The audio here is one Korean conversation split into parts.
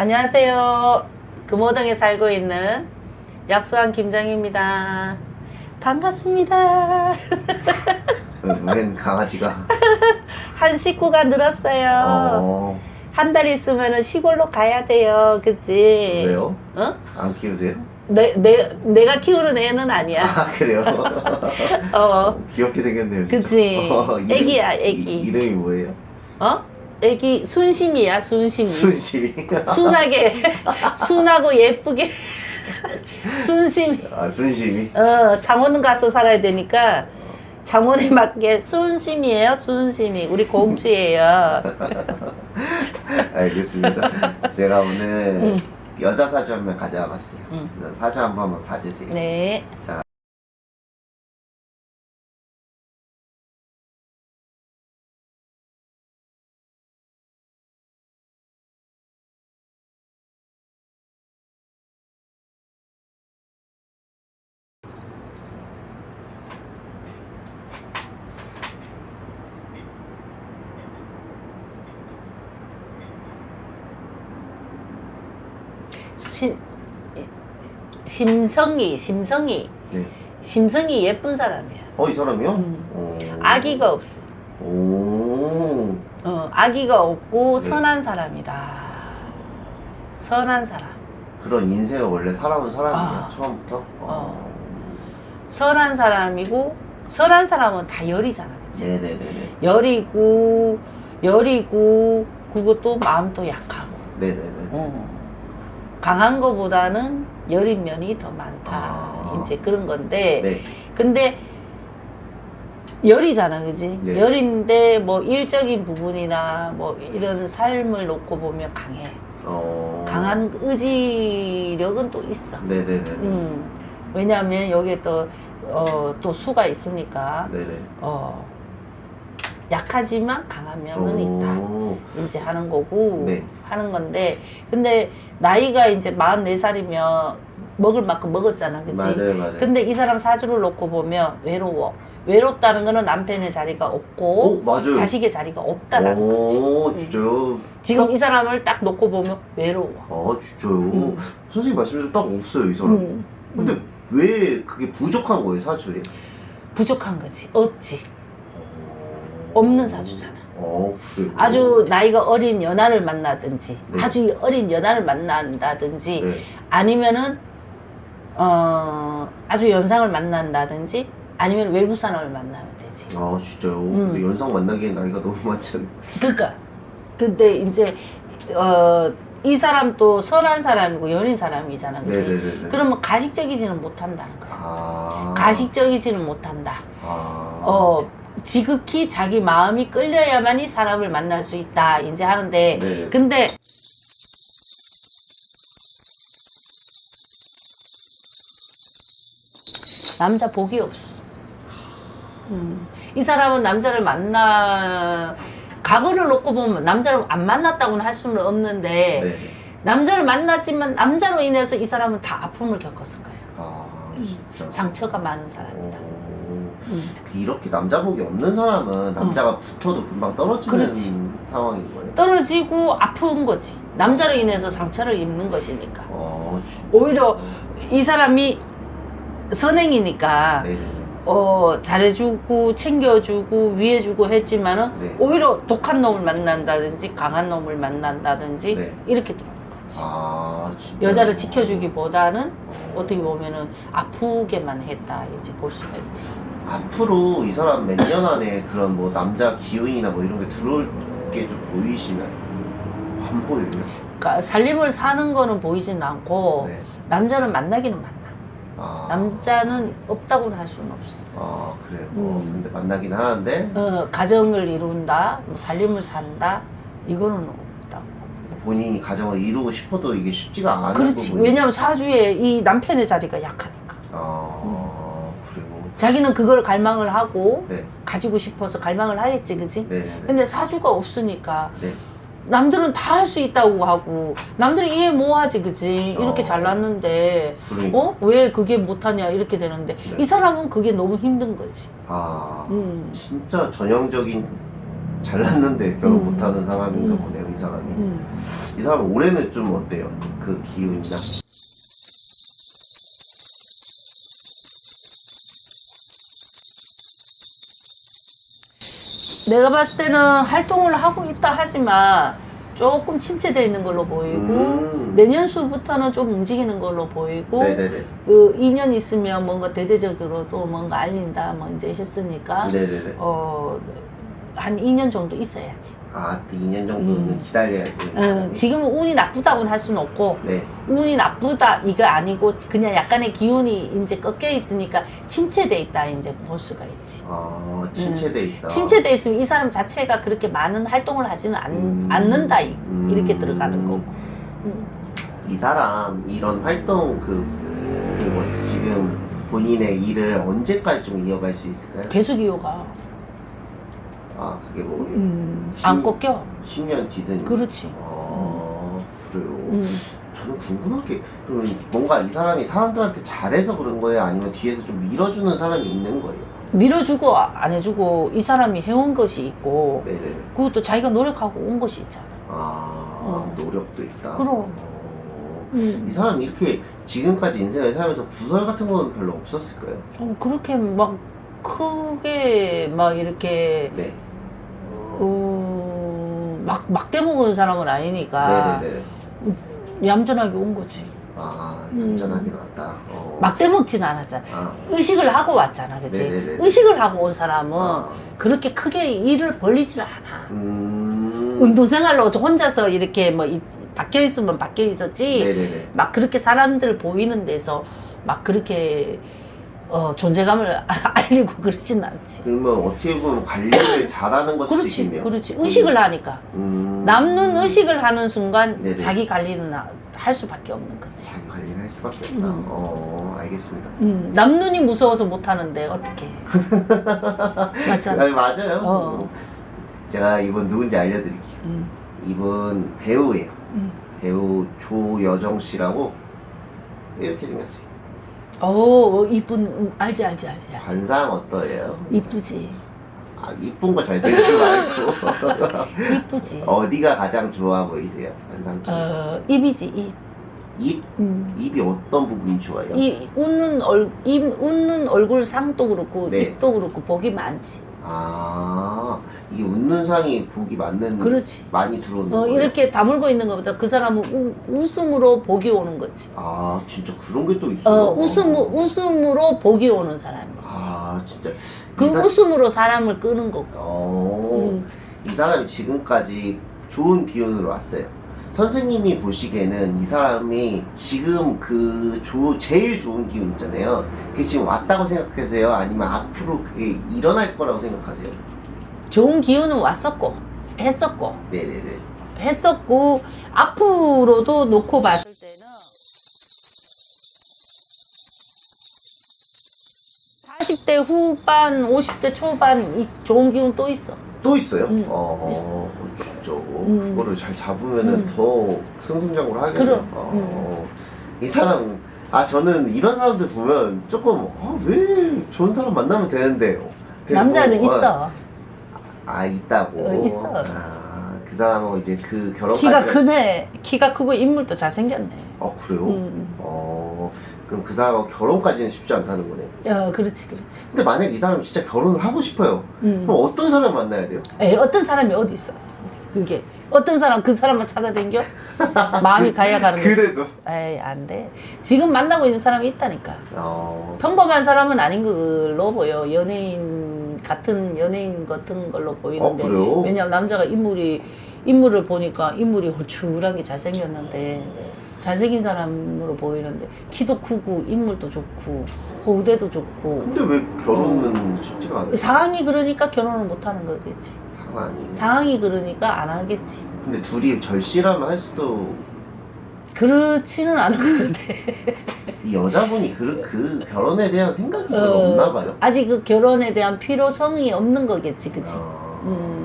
안녕하세요. 금호동에 살고 있는 약수한 김정입니다. 반갑습니다. 웬 강아지가 한 식구가 늘었어요. 어, 한 달 있으면 시골로 가야 돼요. 그치? 왜요? 어? 안 키우세요? 내, 내, 내가 키우는 애는 아니야. 아 그래요? 어. 귀엽게 생겼네요 진짜. 그치. 어, 이름- 애기야, 애기. 이, 이름이 뭐예요? 어? 애기 순심이야, 순심이. 순심이 순하게, 순하고 예쁘게. 순심이. 아 순심이 어, 창원 가서 살아야 되니까 창원에 맞게 순심이에요, 순심이. 우리 공주예요. 알겠습니다 제가 오늘 응. 여자 사주 한명 가져와 봤어요 응. 그래서 사주 한 번만 봐주세요 네. 자 신, 심성이, 심성이. 네. 심성이 예쁜 사람이야. 어, 이 사람이요? 음. 오. 아기가 없어. 오. 어, 아기가 없고 네. 선한 사람이다. 선한 사람. 그런 인생을 원래 살아온 사람이에요, 아. 처음부터? 어. 선한 사람이고 선한 사람은 다 열이잖아, 그치? 네네네네. 열이고 열이고 그것도 마음도 약하고 네네네. 어. 강한 거보다는 여린 면이 더 많다. 아. 이제 그런 건데 네. 근데 열이잖아, 그지? 네. 열인데 뭐 일적인 부분이나 뭐 이런 삶을 놓고 보면 강해. 어. 강한 의지력은 또 있어. 네네네. 음. 왜냐하면 여기에 또, 어, 또 수가 있으니까, 네네. 어, 약하지만 강한 면은 있다. 오. 이제 하는 거고, 네. 하는 건데, 근데 나이가 이제 44살이면 먹을 만큼 먹었잖아, 그치? 맞아요, 맞아요. 근데 이 사람 사주를 놓고 보면 외로워. 외롭다는 거는 남편의 자리가 없고, 오, 맞아요. 자식의 자리가 없다라는 거지. 오, 진짜요? 지금 이 사람을 딱 놓고 보면 외로워. 아, 진짜요? 음. 선생님 말씀대로 딱 없어요, 이 사람. 음. 근데 음. 왜 그게 부족한 거예요, 사주에? 부족한 거지. 없지. 없는 사주잖아. 어, 그래요? 아주 나이가 어린 연하를 만나든지, 네. 아주 어린 연하를 만난다든지, 네. 아니면은, 어, 아주 연상을 만난다든지, 아니면 외국 사람을 만나면 되지. 아, 진짜요? 음. 근데 연상 만나기엔 나이가 너무 많잖아요. 그니까. 근데 이제, 어, 이 사람도 선한 사람이고 연인 사람이잖아. 네네네. 그러면 가식적이지는 못한다는 거야. 아. 가식적이지는 못한다. 아. 어, 지극히 자기 마음이 끌려야만이 사람을 만날 수 있다. 이제 하는데, 네. 근데 남자 복이 없어. 음. 이 사람은 남자를 만나 과거를 놓고 보면 남자를 안 만났다고는 할 수는 없는데 네. 남자를 만났지만 남자로 인해서 이 사람은 다 아픔을 겪었을 거예요. 아, 진짜. 상처가 많은 사람이다. 오. 음. 이렇게 남자복이 없는 사람은 남자가 붙어도 금방 떨어지는 그렇지. 상황인 거예요. 떨어지고 아픈 거지. 남자로 인해서 상처를 입는 것이니까. 어. 오히려 이 사람이 선행이니까 네. 어 잘해주고 챙겨주고 위해주고 했지만은 네. 오히려 독한 놈을 만난다든지 강한 놈을 만난다든지 네. 이렇게 들어오는 거지. 아, 진짜. 여자를 지켜주기보다는 어떻게 보면은 아프게만 했다 이제 볼 수가 있지. 앞으로 이 사람 몇 년 안에 그런 뭐 남자 기운이나 뭐 이런 게 들어올 게 좀 보이시나요? 안 보여요. 그러니까 살림을 사는 거는 보이진 않고 네. 남자를 만나기는 만나. 아. 남자는 없다고는 할 수는 없어. 아, 그래요. 음. 근데 만나긴 하는데 어, 가정을 이룬다, 뭐 살림을 산다, 이거는 없다. 본인이 가정을 이루고 싶어도 이게 쉽지가 않은 그렇지. 왜냐하면 사주에 이 남편의 자리가 약하니까. 아, 그래요. 자기는 그걸 갈망을 하고 네. 가지고 싶어서 갈망을 하겠지, 그지? 네. 네. 근데 사주가 없으니까 네. 남들은 다 할 수 있다고 하고 남들이 이해 뭐 하지, 그지? 이렇게 어. 잘났는데 그러니까. 어? 왜 그게 못하냐 이렇게 되는데 네. 이 사람은 그게 너무 힘든 거지. 아, 음. 진짜 전형적인 잘났는데 결혼 음. 못하는 사람인가 음. 보네요, 이 사람이. 음. 이 사람 올해는 좀 어때요? 그 기운이나? 내가 봤을 때는 활동을 하고 있다 하지만 조금 침체되어 있는 걸로 보이고 음. 내년 수부터는 좀 움직이는 걸로 보이고 네네네. 그 2년 있으면 뭔가 대대적으로 또 뭔가 알린다 뭐 이제 했으니까 네네네. 어, 한 2년 정도 있어야지. 아, 또 2년 정도는 음. 기다려야 돼요. 이 어. 지금은 운이 나쁘다고는 할 수는 없고 네. 운이 나쁘다 이거 아니고 그냥 약간의 기운이 이제 꺾여 있으니까 침체돼 있다 이제 볼 수가 있지. 아, 침체돼 있다. 음. 침체돼 있으면 이 사람 자체가 그렇게 많은 활동을 하지는 않, 음. 않는다 이- 음. 이렇게 들어가는 거고. 음. 이 사람 이런 활동 그, 그 뭐지 지금 본인의 일을 언제까지 좀 이어갈 수 있을까요? 계속 이어가. 아 그게 뭐 음, 심- 안 꺾여. 10년 뒤든 그렇지. 아 그래요 음. 저는 궁금한 게 그럼 뭔가 이 사람이 사람들한테 잘해서 그런 거예요 아니면 뒤에서 좀 밀어주는 사람이 있는 거예요 밀어주고 안 해주고 이 사람이 해온 것이 있고 네네 그것도 자기가 노력하고 온 것이 있잖아. 아 어. 노력도 있다 그럼. 어. 이 음. 사람이 이렇게 지금까지 인생을 살면서 구설 같은 건 별로 없었을까요? 어, 그렇게 막 크게 막 이렇게 네 어, 막 막대 먹은 사람은 아니니까 네네네 얌전하게 온 거지. 아 음. 얌전하게 나왔다 어. 막대 먹진 않았잖아. 아, 의식을 하고 왔잖아, 그치? 네네네. 의식을 하고 온 사람은 아. 그렇게 크게 일을 벌리질 않아. 음. 운동생활로 혼자서 이렇게 뭐 이- 박혀 있으면 박혀 있었지. 네네네. 막 그렇게 사람들 보이는 데서 막 그렇게 어, 존재감을 알리고 그러진 않지. 그러면 어떻게 보면 관리를 잘하는 걸 수도 그렇지, 있겠네요. 그렇지. 의식을 하니까. 음. 남는 의식을 하는 순간 네네. 자기 관리는 하- 할 수밖에 없는 거지. 자기 관리를 할 수밖에 없다. 음. 어, 알겠습니다. 음, 남 눈이 무서워서 못 하는데 어떻게? 맞잖아. 아, 맞아요. 어. 제가 이분 누군지 알려드릴게요. 음, 이분 배우예요. 음. 배우 조여정 씨라고 이렇게 생겼어요. 오, 이쁜 음, 알지 알지 알지 알지. 관상 어떠해요? 이쁘지. 아, 이쁜 거 잘생기지 말고 이쁘지. 어디가 가장 좋아 보이세요? 관상 중에? 어, 입이지 입. 입 음. 입이 어떤 부분이 좋아요? 이 웃는 얼, 입 웃는 얼굴 상도 그렇고 네. 입도 그렇고 복이 많지. 아, 이 웃는 상이 복이 맞는 그렇지. 많이 들어오는 어, 거예요? 이렇게 다물고 있는 것보다 그 사람은 우, 웃음으로 복이 오는 거지. 아, 진짜 그런 게 또 있어요. 어, 웃음 웃음으로 복이 오는 사람이지. 아, 진짜. 그 이 사- 웃음으로 사람을 끄는 거고. 어, 음. 이 사람이 지금까지 좋은 기운으로 왔어요. 선생님이 보시기에는 이 사람이 지금 그 조, 제일 좋은 기운 있잖아요. 그게 지금 왔다고 생각하세요? 아니면 앞으로 그게 일어날 거라고 생각하세요? 좋은 기운은 왔었고 했었고 네네네. 했었고 앞으로도 놓고 봤을 때는 40대 후반, 50대 초반 이 좋은 기운 또 있어. 또 있어요? 음, 어, 있어. 어, 음. 그거를 잘 잡으면은 음. 더 승승장구를 하겠네요. 그럼. 음. 어, 이 사람, 아, 저는 이런 사람들 보면 조금, 아, 왜 좋은 사람 만나면 되는데. 남자는 어, 있어. 아, 있다고. 어, 있어. 아, 그 사람하고 이제 그 결혼까지. 키가 크네. 키가 크고 인물도 잘생겼네. 어, 그래요? 음. 어, 그럼 그 사람하고 결혼까지는 쉽지 않다는 거네요. 어, 그렇지, 그렇지. 근데 만약 이 사람이 진짜 결혼을 하고 싶어요. 음. 그럼 어떤 사람 만나야 돼요? 에이, 어떤 사람이 어디 있어? 그게 어떤 사람 그 사람만 찾아댕겨? 마음이 가야 가는 거지. 그래도. 에이, 안 돼. 지금 만나고 있는 사람이 있다니까. 어, 평범한 사람은 아닌 걸로 보여. 연예인 같은 연예인 같은 걸로 어, 보이는데. 그래요? 왜냐면 남자가 인물이 인물을 보니까 인물이 홀쭉하게 잘생겼는데 잘생긴 사람으로 보이는데 키도 크고 인물도 좋고 호우대도 좋고 근데 왜 결혼은 쉽지가 않아요? 상황이 그러니까 결혼을 못 하는 거겠지. 상황이. 상황이 그러니까 안 하겠지. 근데 둘이 절실하면 할 수도 그렇지는 않은 것 같아. 이 여자분이 그, 그 결혼에 대한 생각이 별로 어, 없나 봐요. 아직 그 결혼에 대한 필요성이 없는 거겠지, 그치? 어, 음. 음.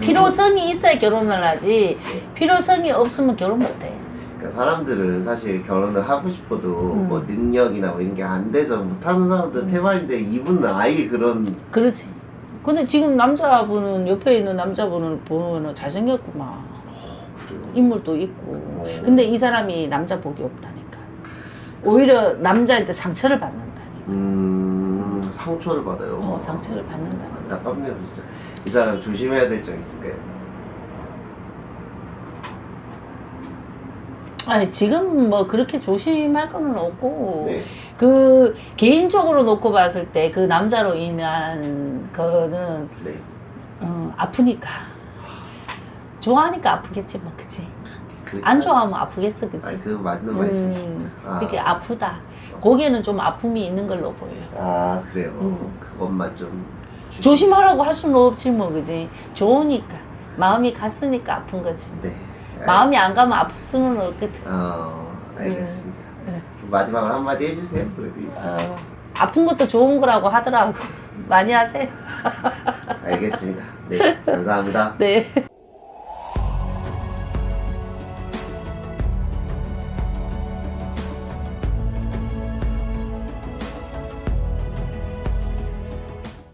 필요성이 있어야 결혼을 하지. 필요성이 없으면 결혼 못 해. 그러니까 사람들은 사실 결혼을 하고 싶어도 음. 뭐 능력이나 뭐 이런 게 안 돼서 못하는 사람들 음. 태반인데 이분은 아예 그런 그렇지. 근데 지금 남자분은 옆에 있는 남자분을 보면 잘생겼구만. 그래요. 인물도 있고. 어. 근데 이 사람이 남자 복이 없다니까. 오히려 남자한테 상처를 받는다니까. 음 상처를 받아요. 어, 상처를 받는다니까. 안타깝네요 진짜. 이 사람 조심해야 될 점 있을까요? 아니, 지금 뭐 그렇게 조심할 거는 없고. 네. 그 개인적으로 놓고 봤을 때 그 남자로 인한 거는 네. 어, 아프니까. 좋아하니까 아프겠지 뭐 그치? 그, 안 좋아하면 아프겠어 그치? 아니 그 맞는 말씀이시죠. 음, 아. 그게 아프다. 거기에는 좀 아픔이 있는 걸로 보여요. 아 그래요. 음. 그것만 좀 조심하라고 할 수는 없지 뭐 그지? 좋으니까 마음이 갔으니까 아픈 거지. 네. 마음이 안 가면 아플 수는 없거든. 어 알겠습니다. 네. 마지막으로 한마디 해주세요. 그래도 어, 아픈 것도 좋은 거라고 하더라고. 많이 하세요. 알겠습니다. 네 감사합니다. 네.